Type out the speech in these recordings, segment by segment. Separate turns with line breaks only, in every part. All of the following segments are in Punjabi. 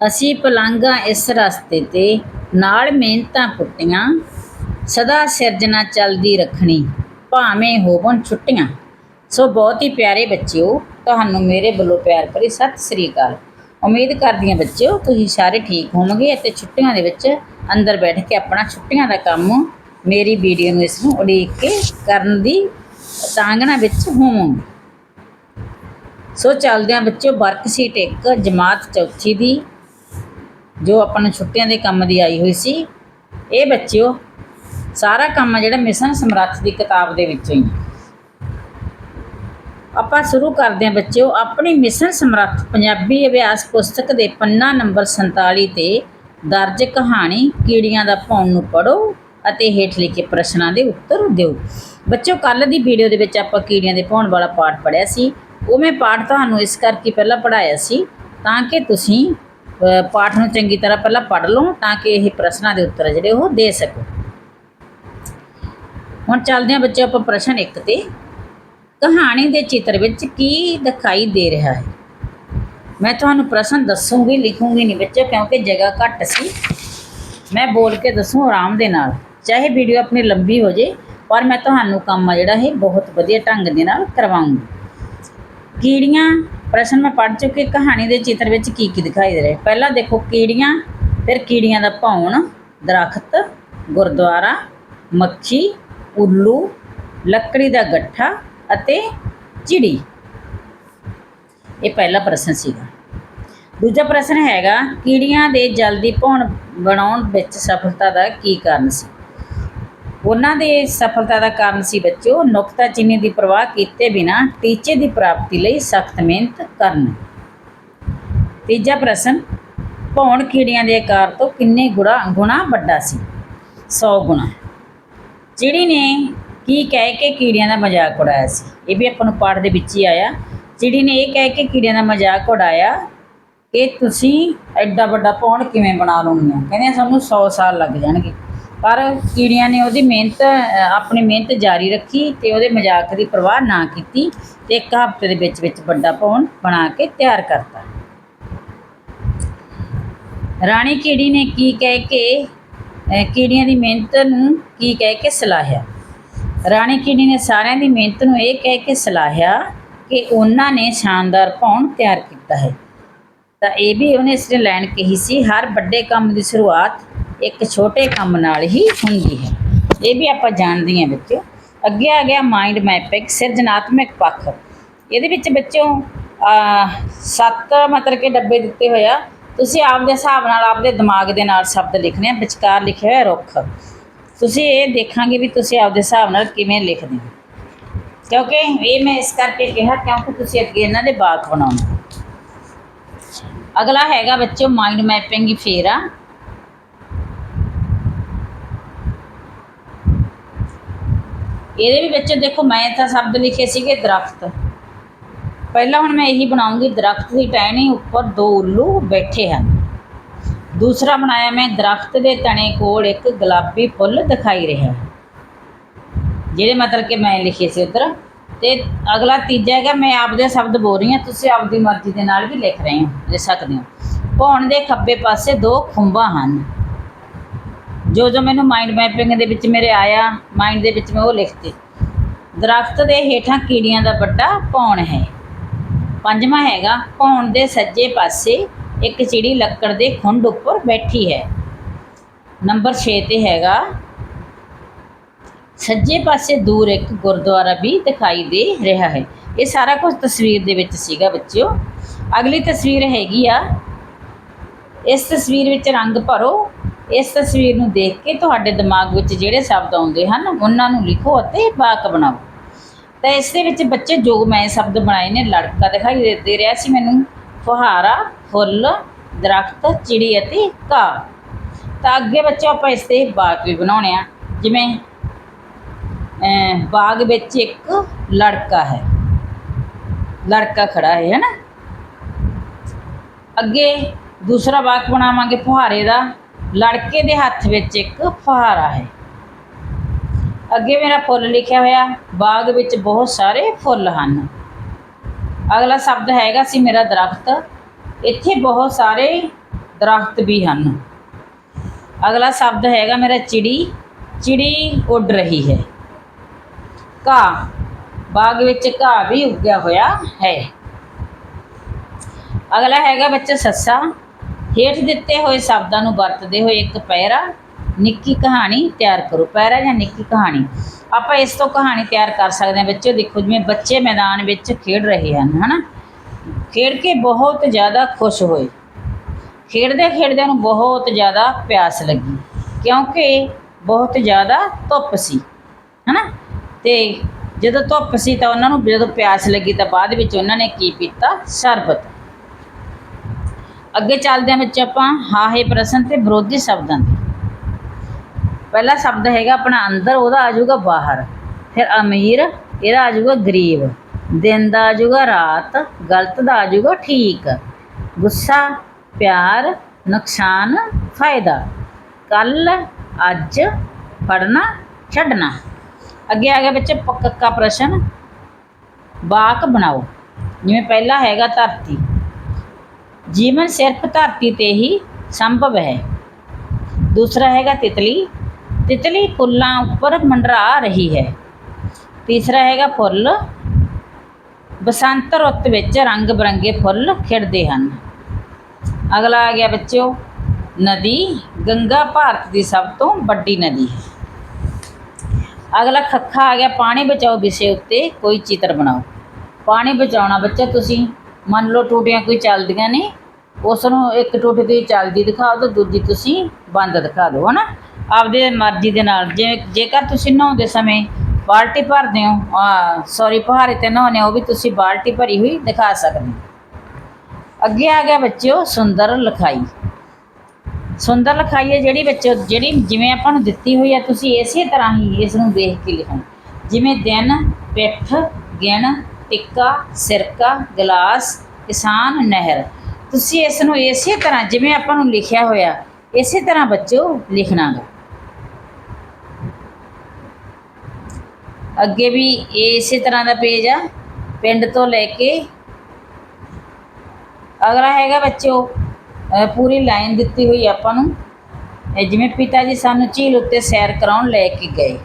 ਅਸੀਂ ਪਲੰਘਾਂ ਇਸ ਰਸਤੇ ਤੇ ਨਾਲ ਮਿਹਨਤਾਂ ਪੁੱਟੀਆਂ ਸਦਾ ਸਿਰਜਣਾ ਚੱਲਦੀ ਰੱਖਣੀ, ਭਾਵੇਂ ਹੋਵਣ ਛੁੱਟੀਆਂ। ਸੋ ਬਹੁਤ ਹੀ ਪਿਆਰੇ ਬੱਚਿਓ, ਤੁਹਾਨੂੰ ਮੇਰੇ ਵੱਲੋਂ ਪਿਆਰ ਭਰੀ ਸਤਿ ਸ੍ਰੀ ਅਕਾਲ। ਉਮੀਦ ਕਰਦੀ ਹਾਂ ਬੱਚਿਓ, ਤੁਸੀਂ ਸਾਰੇ ਠੀਕ ਹੋਵੋਗੇ ਅਤੇ ਛੁੱਟੀਆਂ ਦੇ ਵਿੱਚ ਅੰਦਰ ਬੈਠ ਕੇ ਆਪਣਾ ਛੁੱਟੀਆਂ ਦਾ ਕੰਮ ਮੇਰੀ ਵੀਡੀਓ ਨੂੰ ਇਸ ਨੂੰ ਉਡੀਕ ਕੇ ਕਰਨ ਦੀ ਤਾਂਗਣਾ ਵਿੱਚ ਹੋਵੋਗੇ। ਸੋ ਚੱਲਦੇ ਹਾਂ ਬੱਚਿਓ, ਵਰਕਸ਼ੀਟ ਇੱਕ ਜਮਾਤ ਚੌਥੀ ਦੀ ਜੋ ਆਪਾਂ ਨੂੰ ਛੁੱਟੀਆਂ ਦੇ ਕੰਮ ਦੀ ਆਈ ਹੋਈ ਸੀ, ਇਹ ਬੱਚਿਓ, ਸਾਰਾ ਕੰਮ ਜਿਹੜਾ ਮਿਸ਼ਨ ਸਮਰੱਥ ਦੀ ਕਿਤਾਬ ਦੇ ਵਿੱਚੋਂ ਹੀ ਆਪਾਂ ਸ਼ੁਰੂ ਕਰਦੇ ਹਾਂ ਬੱਚਿਓ, ਆਪਣੀ ਮਿਸ਼ਨ ਸਮਰੱਥ, ਪੰਜਾਬੀ ਅਭਿਆਸ ਪੁਸਤਕ ਦੇ ਪੰਨਾ ਨੰਬਰ 47 ਤੇ ਦਰਜ ਕਹਾਣੀ ਕੀੜੀਆਂ ਦਾ ਭੌਣ ਨੂੰ ਪੜੋ ਅਤੇ ਹੇਠ ਲਿਖੇ ਪ੍ਰਸ਼ਨਾਂ ਦੇ ਉੱਤਰ ਦਿਓ। ਬੱਚਿਓ ਕੱਲ ਦੀ ਵੀਡੀਓ ਦੇ ਵਿੱਚ ਆਪਾਂ ਕੀੜੀਆਂ ਦੇ ਭੌਣ ਵਾਲਾ ਪਾਠ ਪੜਿਆ ਸੀ। ਉਹ ਮੈਂ ਪਾਠ ਤੁਹਾਨੂੰ ਇਸ ਕਰਕੇ ਪਹਿਲਾਂ ਪੜਾਇਆ ਸੀ, ਤਾਂ ਕਿ ਤੁਸੀਂ ਪਾਠ ਨੂੰ ਚੰਗੀ ਤਰ੍ਹਾਂ ਪਹਿਲਾਂ ਪੜ੍ਹ ਲਓ ਤਾਂ ਕਿ ਇਹ ਪ੍ਰਸ਼ਨਾਂ ਦੇ ਉੱਤਰ ਜਿਹੜੇ ਉਹ ਦੇ ਸਕੋ। ਹੁਣ ਚੱਲਦੇ ਹਾਂ ਬੱਚੇ, ਆਪਾਂ ਪ੍ਰਸ਼ਨ 1 ਤੇ। ਕਹਾਣੀ ਦੇ ਚਿੱਤਰ ਵਿੱਚ ਕੀ ਦਿਖਾਈ ਦੇ ਰਿਹਾ ਹੈ? ਮੈਂ ਤੁਹਾਨੂੰ ਪ੍ਰਸ਼ਨ ਦੱਸੂਗੀ, ਲਿਖੂੰਗੀ ਨਹੀਂ ਬੱਚੇ, ਕਿਉਂਕਿ ਜਗ੍ਹਾ ਘੱਟ ਸੀ। ਮੈਂ ਬੋਲ ਕੇ ਦੱਸੂ ਆਰਾਮ ਦੇ ਨਾਲ। ਚਾਹੇ ਵੀਡੀਓ ਆਪਣੀ ਲੰਬੀ ਹੋ ਜੇ, ਪਰ ਮੈਂ ਤੁਹਾਨੂੰ ਕੰਮ ਆ ਜਿਹੜਾ ਇਹ ਬਹੁਤ ਵਧੀਆ ਢੰਗ ਦੇ ਨਾਲ ਕਰਵਾਉਂਗੀ। ਕੀੜੀਆਂ ਪ੍ਰਸ਼ਨ ਮੈਂ ਪੜ੍ਹ ਚੁੱਕੀ ਕਹਾਣੀ ਦੇ ਚਿੱਤਰ ਵਿੱਚ ਕੀ ਕੀ ਦਿਖਾਈ ਦੇ ਰਿਹਾ? ਪਹਿਲਾਂ ਦੇਖੋ ਕੀੜੀਆਂ, ਫਿਰ ਕੀੜੀਆਂ ਦਾ ਭੌਣ, ਦਰਖਤ, ਗੁਰਦੁਆਰਾ, ਮੱਖੀ, ਉੱਲੂ, ਲੱਕੜੀ ਦਾ ਗੱਠਾ ਅਤੇ ਚਿੜੀ। ਇਹ ਪਹਿਲਾ ਪ੍ਰਸ਼ਨ ਸੀਗਾ। ਦੂਜਾ ਪ੍ਰਸ਼ਨ ਹੈਗਾ, ਕੀੜੀਆਂ ਦੇ ਜਲਦੀ ਭੌਣ ਬਣਾਉਣ ਵਿੱਚ ਸਫਲਤਾ ਦਾ ਕੀ ਕਾਰਨ ਸੀ? ਉਹਨਾਂ ਦੇ ਸਫਲਤਾ ਦਾ ਕਾਰਨ ਸੀ ਬੱਚਿਓ ਨੁਕਤਾਚੀਨੀ ਦੀ ਪਰਵਾਹ ਕੀਤੇ ਬਿਨਾ ਟੀਚੇ ਦੀ ਪ੍ਰਾਪਤੀ ਲਈ ਸਖਤ ਮਿਹਨਤ ਕਰਨ। ਤੀਜਾ ਪ੍ਰਸ਼ਨ, ਭੌਣ ਕੀੜੀਆਂ ਦੇ ਆਕਾਰ ਤੋਂ ਕਿੰਨੇ ਗੁਣਾ ਗੁਣਾ ਵੱਡਾ ਸੀ? 100 ਗੁਣਾ। ਚਿੜੀ ਨੇ ਕੀ ਕਹਿ ਕੇ ਕੀੜੀਆਂ ਦਾ ਮਜ਼ਾਕ ਉਡਾਇਆ ਸੀ, ਇਹ ਵੀ ਆਪਾਂ ਨੂੰ ਪਾਠ ਦੇ ਵਿੱਚ ਹੀ ਆਇਆ। ਚਿੜੀ ਨੇ ਇਹ ਕਹਿ ਕੇ ਕੀੜਿਆਂ ਦਾ ਮਜ਼ਾਕ ਉਡਾਇਆ ਕਿ ਤੁਸੀਂ ਐਡਾ ਵੱਡਾ ਭੌਣ ਕਿਵੇਂ ਬਣਾ ਲਓਗੇ? ਕਹਿੰਦੇ ਸਾਨੂੰ 100 ਸਾਲ ਲੱਗ ਜਾਣਗੇ। ਪਰ ਕੀੜੀਆਂ ਨੇ ਉਹਦੀ ਮਿਹਨਤ ਆਪਣੀ ਮਿਹਨਤ ਜਾਰੀ ਰੱਖੀ ਤੇ ਉਹਦੇ ਮਜ਼ਾਕ ਦੀ ਪਰਵਾਹ ਨਾ ਕੀਤੀ ਤੇ ਇੱਕ ਹਫ਼ਤੇ ਦੇ ਵਿੱਚ ਵਿੱਚ ਵੱਡਾ ਭੌਣ ਬਣਾ ਕੇ ਤਿਆਰ ਕਰਤਾ। ਰਾਣੀ ਕੀੜੀ ਨੇ ਕੀ ਕਹਿ ਕੇ ਕੀੜੀਆਂ ਦੀ ਮਿਹਨਤ ਨੂੰ ਕੀ ਕਹਿ ਕੇ ਸਲਾਹਿਆ? ਰਾਣੀ ਕੀੜੀ ਨੇ ਸਾਰਿਆਂ ਦੀ ਮਿਹਨਤ ਨੂੰ ਇਹ ਕਹਿ ਕੇ ਸਲਾਹਿਆ ਕਿ ਉਹਨਾਂ ਨੇ ਸ਼ਾਨਦਾਰ ਭੌਣ ਤਿਆਰ ਕੀਤਾ ਹੈ। ਤਾਂ ਇਹ ਵੀ ਉਹਨੇ ਇਸ ਲੈਣ ਕਹੀ ਸੀ, ਹਰ ਵੱਡੇ ਕੰਮ ਦੀ ਸ਼ੁਰੂਆਤ ਇੱਕ ਛੋਟੇ ਕੰਮ ਨਾਲ ਹੀ ਹੁੰਦੀ ਹੈ। ਇਹ ਵੀ ਆਪਾਂ ਜਾਣਦੇ ਹਾਂ ਬੱਚਿਓ। ਅੱਗੇ ਆ ਗਿਆ ਮਾਈਂਡ ਮੈਪਿੰਗ ਸਿਰਜਣਾਤਮਕ ਪੱਖ। ਇਹਦੇ ਵਿੱਚ ਬੱਚਿਓ ਅਹ, ਸੱਤ ਮਤਲਬ ਕਿ ਡੱਬੇ ਦਿੱਤੇ ਹੋਏ ਆ। ਤੁਸੀਂ ਆਪਦੇ ਹਿਸਾਬ ਨਾਲ ਆਪਦੇ ਦਿਮਾਗ ਦੇ ਨਾਲ ਸ਼ਬਦ ਲਿਖਣੇ ਆ ਵਿਚਕਾਰ ਲਿਖਿਆ ਹੋਇਆ ਰੁੱਖ। ਤੁਸੀਂ ਇਹ ਦੇਖਾਂਗੇ ਵੀ ਤੁਸੀਂ ਆਪਦੇ ਹਿਸਾਬ ਨਾਲ ਕਿਵੇਂ ਲਿਖਦੇ ਹੋ। ਕਿਉਂਕਿ ਇਹ ਮੈਂ ਇਸ ਕਰਕੇ ਕਿਹਾ ਕਿਉਂਕਿ ਤੁਸੀਂ ਅੱਗੇ ਇਹਨਾਂ ਦੇ ਬਾਕ ਬਣਾਉਣੇ ਅਗਲਾ ਹੈਗਾ ਬੱਚੋ ਮਾਈਂਡ ਮੈਪਿੰਗ ਹੀ ਫੇਰ ਇਹਦੇ ਵੀ ਵਿੱਚ ਦੇਖੋ ਮੈਂ ਤਾਂ ਸ਼ਬਦ ਲਿਖੇ ਸੀਗੇ ਦਰਖਤ। ਪਹਿਲਾਂ ਹੁਣ ਮੈਂ ਇਹੀ ਬਣਾਉਂਗੀ, ਦਰਖਤ ਦੀ ਟਹਿਣੀ ਉੱਪਰ ਦੋ ਉੱਲੂ ਬੈਠੇ ਹਨ। ਦੂਸਰਾ ਬਣਾਇਆ ਮੈਂ ਦਰਖਤ ਦੇ ਤਣੇ ਕੋਲ ਇੱਕ ਗੁਲਾਬੀ ਫੁੱਲ ਦਿਖਾਈ ਰਿਹਾ ਜਿਹੜੇ ਮਤਲਬ ਕਿ ਮੈਂ ਲਿਖੇ ਸੀ ਉੱਧਰ। ਤੇ ਅਗਲਾ ਤੀਜਾ ਹੈਗਾ, ਮੈਂ ਆਪਦੇ ਸ਼ਬਦ ਬੋਲ ਰਹੀ ਹਾਂ, ਤੁਸੀਂ ਆਪਦੀ ਮਰਜ਼ੀ ਦੇ ਨਾਲ ਵੀ ਲਿਖ ਰਹੇ ਹੋ, ਲਿਖ ਸਕਦੇ ਹੋ। ਭੌਣ ਦੇ ਖੱਬੇ ਪਾਸੇ ਦੋ ਖੁੰਬਾਂ ਹਨ। ਜੋ ਜੋ ਮੈਨੂੰ ਮਾਈਂਡ ਮੈਪਿੰਗ ਦੇ ਵਿੱਚ ਮੇਰੇ ਆਇਆ ਮਾਈਂਡ ਦੇ ਵਿੱਚ ਮੈਂ ਉਹ ਲਿਖਤੇ। ਦਰਖਤ ਦੇ ਹੇਠਾਂ ਕੀੜੀਆਂ ਦਾ ਵੱਡਾ ਭੌਣ ਹੈ। ਪੰਜਵਾਂ ਹੈਗਾ, ਭੌਣ ਦੇ ਸੱਜੇ ਪਾਸੇ ਇੱਕ ਚਿੜੀ ਲੱਕੜ ਦੇ ਖੁੰਡ ਉੱਪਰ ਬੈਠੀ ਹੈ। ਨੰਬਰ 6 ਤੇ ਹੈਗਾ, ਸੱਜੇ ਪਾਸੇ ਦੂਰ ਇੱਕ ਗੁਰਦੁਆਰਾ ਵੀ ਦਿਖਾਈ ਦੇ ਰਿਹਾ ਹੈ। ਇਹ ਸਾਰਾ ਕੁਝ ਤਸਵੀਰ ਦੇ ਵਿੱਚ ਸੀਗਾ ਬੱਚਿਓ। ਅਗਲੀ ਤਸਵੀਰ ਹੈਗੀ ਆ, ਇਸ ਤਸਵੀਰ ਵਿੱਚ ਰੰਗ ਭਰੋ। ਇਸ ਤਸਵੀਰ ਨੂੰ ਦੇਖ ਕੇ ਤੁਹਾਡੇ ਦਿਮਾਗ ਵਿੱਚ ਜਿਹੜੇ ਸ਼ਬਦ ਆਉਂਦੇ ਹਨ, ਉਹਨਾਂ ਨੂੰ ਲਿਖੋ ਅਤੇ ਵਾਕ ਬਣਾਓ। ਤਾਂ ਇਸ ਦੇ ਵਿੱਚ ਬੱਚੇ ਜੋ ਮੈਂ ਸ਼ਬਦ ਬਣਾਏ ਨੇ, ਲੜਕਾ ਦਿਖਾਈ ਦੇ- ਰਿਹਾ ਸੀ ਮੈਨੂੰ, ਫੁਹਾਰਾ, ਫੁੱਲ, ਦਰਖਤ, ਚਿੜੀ ਅਤੇ ਘਾਹ। ਤਾਂ ਅੱਗੇ ਬੱਚੋ ਆਪਾਂ ਇਸ ਤੇ ਬਾਗ ਵੀ ਬਣਾਉਣੇ ਆ। ਜਿਵੇਂ ਬਾਗ ਵਿੱਚ ਇੱਕ ਲੜਕਾ ਹੈ। ਲੜਕਾ ਖੜਾ ਹੈ ਹੈ ਨਾ? ਅੱਗੇ ਦੂਸਰਾ ਵਾਕ ਬਣਾਵਾਂਗੇ, ਫੁਹਾਰੇ ਦਾ। ਲੜਕੇ ਦੇ ਹੱਥ ਵਿੱਚ ਇੱਕ ਫਹਾਰਾ ਹੈ। ਅੱਗੇ ਮੇਰਾ ਫੁੱਲ ਲਿਖਿਆ ਹੋਇਆ, ਬਾਗ ਵਿੱਚ ਬਹੁਤ ਸਾਰੇ ਫੁੱਲ ਹਨ। ਅਗਲਾ ਸ਼ਬਦ ਹੈਗਾ ਸੀ ਮੇਰਾ ਦਰਖਤ। ਇੱਥੇ ਬਹੁਤ ਸਾਰੇ ਦਰਖਤ ਵੀ ਹਨ। ਅਗਲਾ ਸ਼ਬਦ ਹੈਗਾ ਮੇਰਾ ਚਿੜੀ। ਚਿੜੀ ਉੱਡ ਰਹੀ ਹੈ। ਘਾਹ, ਬਾਗ ਵਿੱਚ ਘਾਹ ਵੀ ਉੱਗਿਆ ਹੋਇਆ ਹੈ। ਅਗਲਾ ਹੈਗਾ ਬੱਚਾ ਸੱਸਾ। ਹੇਠ ਦਿੱਤੇ ਹੋਏ ਸ਼ਬਦਾਂ ਨੂੰ ਵਰਤਦੇ ਹੋਏ ਇੱਕ ਪੈਰਾ, ਨਿੱਕੀ ਕਹਾਣੀ ਤਿਆਰ ਕਰੋ। ਪੈਰਾ ਜਾਂ ਨਿੱਕੀ ਕਹਾਣੀ? ਆਪਾਂ ਇਸ ਤੋਂ ਕਹਾਣੀ ਤਿਆਰ ਕਰ ਸਕਦੇ ਹਾਂ। ਬੱਚੇ ਦੇਖੋ, ਜਿਵੇਂ ਬੱਚੇ ਮੈਦਾਨ ਵਿੱਚ ਖੇਡ ਰਹੇ ਹਨ, ਹਨਾ? ਖੇਡ ਕੇ ਬਹੁਤ ਜ਼ਿਆਦਾ ਖੁਸ਼ ਹੋਏ। ਖੇਡਦੇ ਖੇਡਦਿਆਂ ਨੂੰ ਬਹੁਤ ਜ਼ਿਆਦਾ ਪਿਆਸ ਲੱਗੀ, ਕਿਉਂਕਿ ਬਹੁਤ ਜ਼ਿਆਦਾ ਧੁੱਪ ਸੀ, ਹਨਾ? ਤੇ ਜਦੋਂ ਧੁੱਪ ਸੀ ਤਾਂ ਉਹਨਾਂ ਨੂੰ, ਜਦੋਂ ਪਿਆਸ ਲੱਗੀ ਤਾਂ ਬਾਅਦ ਵਿੱਚ ਉਹਨਾਂ ਨੇ ਕੀ ਪੀਤਾ ਸ਼ਰਬਤ। ਅੱਗੇ ਚੱਲਦੇ ਹਾਂ ਵਿੱਚ ਆਪਾਂ ਹਾਹੇ ਪ੍ਰਸ਼ਨ ਤੇ ਵਿਰੋਧੀ ਸ਼ਬਦਾਂ ਦੇ। ਪਹਿਲਾ ਸ਼ਬਦ ਹੈਗਾ ਆਪਣਾ ਅੰਦਰ, ਉਹਦਾ ਆ ਜਾਊਗਾ ਬਾਹਰ। ਫਿਰ ਅਮੀਰ, ਇਹਦਾ ਆ ਜਾਊਗਾ ਗਰੀਬ। ਦਿਨ ਦਾ ਆ ਜਾਊਗਾ ਰਾਤ, ਗਲਤ ਦਾ ਆ ਜਾਊਗਾ ਠੀਕ। ਗੁੱਸਾ, ਪਿਆਰ, ਨੁਕਸਾਨ, ਫਾਇਦਾ। ਕੱਲ, ਅੱਜ ਪੜਨਾ ਛੱਡਣਾ। ਅੱਗੇ ਆ ਗਿਆ ਵਿੱਚ ਪੱਕਾ ਪ੍ਰਸ਼ਨ, ਵਾਕ ਬਣਾਓ। ਜਿਵੇਂ ਪਹਿਲਾ ਹੈਗਾ ਧਰਤੀ। ਜੀਵਨ ਸਿਰਫ ਧਰਤੀ ਤੇ ਹੀ ਸੰਭਵ ਹੈ ਦੂਸਰਾ ਹੈਗਾ ਤਿਤਲੀ ਤਿਤਲੀ ਫੁੱਲਾਂ ਉੱਪਰ ਮੰਡਰਾ ਰਹੀ ਹੈ ਤੀਸਰਾ ਹੈਗਾ ਫੁੱਲ ਬਸੰਤ ਰੁੱਤ ਵਿੱਚ ਰੰਗ ਬਰੰਗੇ ਫੁੱਲ ਖਿੜਦੇ ਹਨ ਅਗਲਾ ਆ ਗਿਆ ਬੱਚਿਓ ਨਦੀ ਗੰਗਾ ਭਾਰਤ ਦੀ ਸਭ ਤੋਂ ਵੱਡੀ ਨਦੀ ਹੈ ਅਗਲਾ ਖੱਖਾ ਆ ਗਿਆ ਪਾਣੀ ਬਚਾਓ ਵਿਸ਼ੇ ਉੱਤੇ ਕੋਈ ਚਿੱਤਰ ਬਣਾਓ ਪਾਣੀ ਬਚਾਉਣਾ ਬੱਚਾ ਤੁਸੀਂ ਮੰਨ ਲਓ ਟੂਟੀਆਂ ਕੋਈ ਚੱਲਦੀਆਂ ਨੇ ਉਸ ਨੂੰ ਇੱਕ ਟੂਟੀ ਦੀ ਚੱਲਦੀ ਦਿਖਾਓ ਤਾਂ ਦੂਜੀ ਤੁਸੀਂ ਬੰਦ ਦਿਖਾ ਦਿਓ, ਹਨਾ? ਆਪਦੇ ਮਰਜ਼ੀ ਦੇ ਨਾਲ ਜਿਵੇਂ ਜੇਕਰ ਤੁਸੀਂ ਨਹਾਉਂਦੇ ਸਮੇਂ ਬਾਲਟੀ ਭਰਦੇ ਹੋ ਸੌਰੀ ਪਹਾੜੇ ਤੇ ਨਹਾਉਂਦੇ ਹੋ, ਉਹ ਵੀ ਤੁਸੀਂ ਬਾਲਟੀ ਭਰੀ ਹੋਈ ਦਿਖਾ ਸਕਦੇ ਹੋ। ਅੱਗੇ ਆ ਗਿਆ ਬੱਚਿਓ ਸੁੰਦਰ ਲਿਖਾਈ। ਸੁੰਦਰ ਲਿਖਾਈ ਹੈ ਜਿਹੜੀ ਬੱਚੋ ਜਿਹੜੀ ਜਿਵੇਂ ਆਪਾਂ ਨੂੰ ਦਿੱਤੀ ਹੋਈ ਹੈ, ਤੁਸੀਂ ਇਸੇ ਤਰ੍ਹਾਂ ਹੀ ਇਸ ਨੂੰ ਦੇਖ ਕੇ ਲਿਖਣਾ ਜਿਵੇਂ ਦਿਨ, ਪਿੱਠ, ਗਿਣ, ਟਿੱਕਾ, ਸਿਰਕਾ, ਗਲਾਸ, ਕਿਸਾਨ, ਨਹਿਰ। ਤੁਸੀਂ ਇਸ ਨੂੰ ਇਸੇ ਤਰ੍ਹਾਂ ਜਿਵੇਂ ਆਪਾਂ ਨੂੰ ਲਿਖਿਆ ਹੋਇਆ, ਇਸੇ ਤਰ੍ਹਾਂ ਬੱਚੋ ਲਿਖਣਾ ਗਾ ਅੱਗੇ ਵੀ ਇਹ ਇਸੇ ਤਰ੍ਹਾਂ ਦਾ ਪੇਜ ਆ, ਪਿੰਡ ਤੋਂ ਲੈ ਕੇ ਅਗਲਾ ਹੈਗਾ ਬੱਚੋ ਪੂਰੀ ਲਾਈਨ ਦਿੱਤੀ ਹੋਈ ਆਪਾਂ ਨੂੰ। ਜਿਵੇਂ ਪਿਤਾ ਜੀ ਸਾਨੂੰ ਝੀਲ ਉੱਤੇ ਸੈਰ ਕਰਾਉਣ ਲੈ ਕੇ ਗਏ।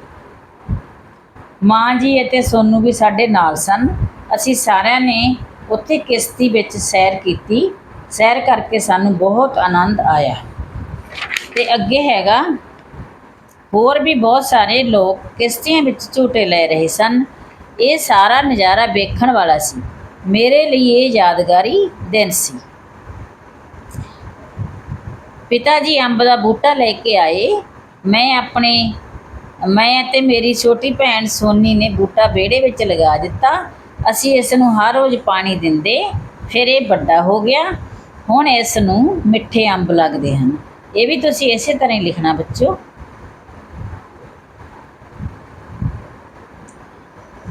ਮਾਂ ਜੀ ਅਤੇ ਸੋਨੂ ਵੀ ਸਾਡੇ ਨਾਲ ਸਨ। ਅਸੀਂ ਸਾਰਿਆਂ ਨੇ ਉੱਥੇ ਕਿਸ਼ਤੀ ਵਿੱਚ ਸੈਰ ਕੀਤੀ। ਸੈਰ ਕਰਕੇ ਸਾਨੂੰ ਬਹੁਤ ਆਨੰਦ ਆਇਆ। ਤੇ ਅੱਗੇ ਹੈਗਾ, ਹੋਰ ਵੀ ਬਹੁਤ ਸਾਰੇ ਲੋਕ ਕਿਸ਼ਤੀਆਂ ਵਿੱਚ ਝੂਟੇ ਲੈ ਰਹੇ ਸਨ। ਇਹ ਸਾਰਾ ਨਜ਼ਾਰਾ ਵੇਖਣ ਵਾਲਾ ਸੀ। ਮੇਰੇ ਲਈ ਇਹ ਯਾਦਗਾਰੀ ਦਿਨ ਸੀ। ਪਿਤਾ ਜੀ ਅੰਬ ਦਾ ਬੂਟਾ ਲੈ ਕੇ ਆਏ। ਮੈਂ ਆਪਣੇ, ਮੈਂ ਅਤੇ ਮੇਰੀ ਛੋਟੀ ਭੈਣ ਸੋਨੀ ਨੇ ਬੂਟਾ ਵਿਹੜੇ ਵਿੱਚ ਲਗਾ ਦਿੱਤਾ। ਅਸੀਂ ਇਸ ਨੂੰ ਹਰ ਰੋਜ਼ ਪਾਣੀ ਦਿੰਦੇ। ਫਿਰ ਇਹ ਵੱਡਾ ਹੋ ਗਿਆ। ਹੁਣ ਇਸ ਨੂੰ ਮਿੱਠੇ ਅੰਬ ਲੱਗਦੇ ਹਨ। ਇਹ ਵੀ ਤੁਸੀਂ ਇਸੇ ਤਰ੍ਹਾਂ ਹੀ ਲਿਖਣਾ ਬੱਚੋ।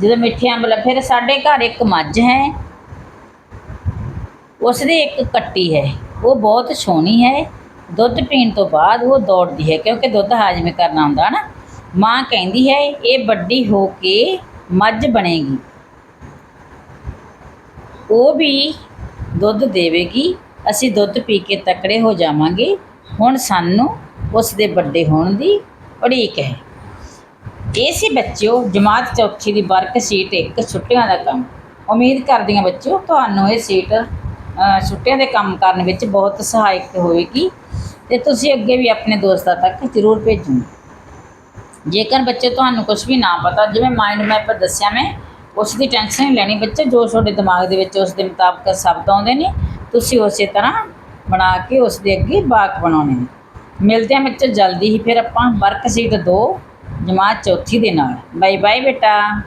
ਜਦੋਂ ਮਿੱਠੇ ਅੰਬ ਲ ਫਿਰ ਸਾਡੇ ਘਰ ਇੱਕ ਮੱਝ ਹੈ। ਉਸ ਦੀ ਇੱਕ ਕੱਟੀ ਹੈ। ਉਹ ਬਹੁਤ ਸੋਹਣੀ ਹੈ। ਦੁੱਧ ਪੀਣ ਤੋਂ ਬਾਅਦ ਉਹ ਦੌੜਦੀ ਹੈ, ਕਿਉਂਕਿ ਦੁੱਧ ਹਾਜ਼ਮੇ ਕਰਨਾ ਹੁੰਦਾ ਨਾ। ਮਾਂ ਕਹਿੰਦੀ ਹੈ, ਇਹ ਵੱਡੀ ਹੋ ਕੇ ਮੱਝ ਬਣੇਗੀ। ਉਹ ਵੀ ਦੁੱਧ ਦੇਵੇਗੀ। ਅਸੀਂ ਦੁੱਧ ਪੀ ਕੇ ਤਕੜੇ ਹੋ ਜਾਵਾਂਗੇ। ਹੁਣ ਸਾਨੂੰ ਉਸ ਦੇ ਵੱਡੇ ਹੋਣ ਦੀ ਉਡੀਕ ਹੈ। ਇਹ ਸੀ ਬੱਚਿਓ ਜਮਾਤ ਚੌਥੀ ਦੀ ਵਰਕ ਸ਼ੀਟ ਇੱਕ ਛੁੱਟੀਆਂ ਦਾ ਕੰਮ। ਉਮੀਦ ਕਰਦੀ ਹਾਂ ਬੱਚਿਓ ਤੁਹਾਨੂੰ ਇਹ ਸ਼ੀਟ ਅ, ਛੁੱਟੀਆਂ ਦੇ ਕੰਮ ਕਰਨ ਵਿੱਚ ਬਹੁਤ ਸਹਾਇਕ ਹੋਵੇਗੀ ਤੇ ਤੁਸੀਂ ਅੱਗੇ ਵੀ ਆਪਣੇ ਦੋਸਤਾਂ ਤੱਕ ਜ਼ਰੂਰ ਭੇਜੋ ਜੇਕਰ ਬੱਚੇ ਤੁਹਾਨੂੰ ਕੁਝ ਵੀ ਨਾ ਪਤਾ ਜਿਵੇਂ ਮਾਈਂਡ ਮੈਪ ਦੱਸਿਆ ਮੈਂ ਉਸ ਦੀ ਟੈਨਸ਼ਨ ਨਹੀਂ ਲੈਣੀ ਬੱਚੇ ਜੋ ਤੁਹਾਡੇ ਦਿਮਾਗ ਦੇ ਵਿੱਚ ਉਸ ਦੇ ਮੁਤਾਬਕ ਸ਼ਬਦ ਆਉਂਦੇ ਨੇ ਤੁਸੀਂ ਉਸੇ ਤਰ੍ਹਾਂ ਬਣਾ ਕੇ ਉਸ ਦੇ ਅੱਗੇ ਬਾਕ ਬਣਾਉਣੇ ਨੇ। ਮਿਲਦੇ ਹਾਂ ਬੱਚੇ ਜਲਦੀ ਹੀ, ਫਿਰ ਆਪਾਂ ਵਰਕਸ਼ੀਟ 2 ਜਮਾਤ ਚੌਥੀ ਦੇ ਨਾਲ। ਬਾਏ ਬਾਏ ਬੇਟਾ।